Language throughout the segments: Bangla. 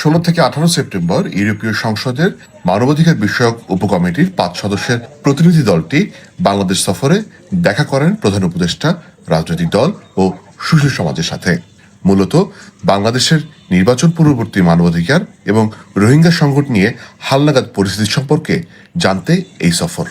ষোলো থেকে আঠারো সেপ্টেম্বর ইউরোপীয় সংসদের মানবাধিকার বিষয়ক উপকমিটির পাঁচ সদস্যের প্রতিনিধি দলটি বাংলাদেশ সফরে দেখা করেন প্রধান উপদেষ্টা, রাজনৈতিক দল ও সুশীল সমাজের সাথে। মূলত বাংলাদেশের নির্বাচন পূর্ববর্তী মানবাধিকার এবং রোহিঙ্গা সংকট নিয়ে হালনাগাদ পরিস্থিতি সম্পর্কে জানতে এই সফর।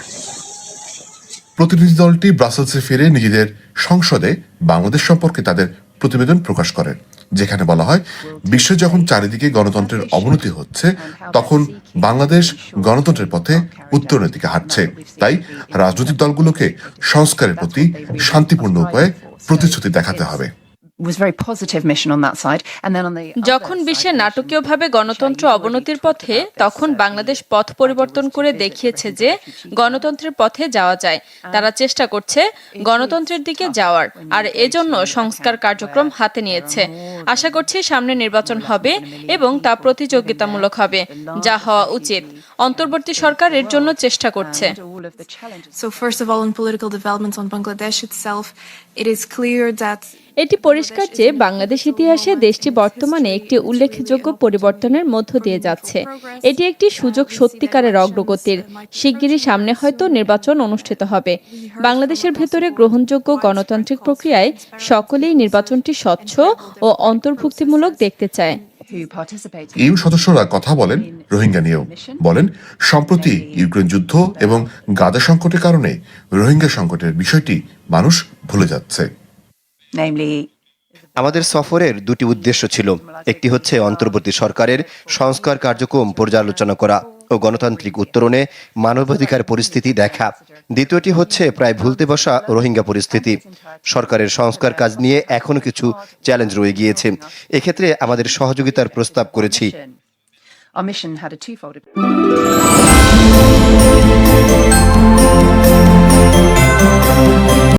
প্রতিনিধি দলটি ব্রাসেলসে ফিরে নিজেদের সংসদে বাংলাদেশ সম্পর্কে তাদের প্রতিবেদন প্রকাশ করেন। যেখানে বলা হয়, বিশ্বে যখন চারিদিকে গণতন্ত্রের অবনতি হচ্ছে, তখন বাংলাদেশ গণতন্ত্রের পথে উত্তরের দিকে হাঁটছে। তাই রাজনৈতিক দলগুলোকে সংস্কারের প্রতি শান্তিপূর্ণ উপায়ে প্রতিশ্রুতি দেখাতে হবে। Was very positive mission on that side. And then on the যখন বিশ্বে নাটকীয়ভাবে গণতন্ত্র অবনতির পথে তখন বাংলাদেশ পথ পরিবর্তন করে দেখিয়েছে যে গণতন্ত্রের পথে যাওয়া যায়। তারা চেষ্টা করছে গণতন্ত্রের দিকে যাওয়ার। আর এজন্য সংস্কার কার্যক্রম হাতে নিয়েছে। আশা করছি সামনে নির্বাচন হবে এবং তা প্রতিযোগিতামূলক হবে। যা হওয়া উচিত। অন্তর্বর্তী সরকার এর জন্য চেষ্টা করছে. So first of all, on political developments on Bangladesh itself, it is clear that এটি পরিষ্কার যে বাংলাদেশ ইতিহাসে দেশটি বর্তমানে একটি উল্লেখযোগ্য পরিবর্তনের মধ্য দিয়ে যাচ্ছে। এটি একটি সুযোগ সত্যিকারের অগ্রগতির। শিগগিরই সামনে হয়তো নির্বাচন অনুষ্ঠিত হবে। বাংলাদেশের ভেতরে গ্রহণযোগ্য গণতান্ত্রিক প্রক্রিয়ায় সকলেই নির্বাচনটি স্বচ্ছ ও অন্তর্ভুক্তিমূলক দেখতে চায়। ইউ সদস্যরা কথা বলেন, রোহিঙ্গা নিয়েও। বলেন, সম্প্রতি ইউক্রেন যুদ্ধ এবং গাজা সংকটের কারণে রোহিঙ্গা সংকটের বিষয়টি মানুষ ভুলে যাচ্ছে। আমাদের সফরের দুটি উদ্দেশ্য ছিল। একটি হচ্ছে অন্তর্বর্তী সরকারের সংস্কার কার্যক্রম পর্যালোচনা করা ও গণতান্ত্রিক উত্তরণে মানবাধিকার পরিস্থিতি দেখা। দ্বিতীয়টি হচ্ছে প্রায় ভুলতে বসা রোহিঙ্গা পরিস্থিতি। সরকারের সংস্কার কাজ নিয়ে এখনও কিছু চ্যালেঞ্জ রয়ে গিয়েছে। এক্ষেত্রে আমাদের সহযোগিতার প্রস্তাব করেছি।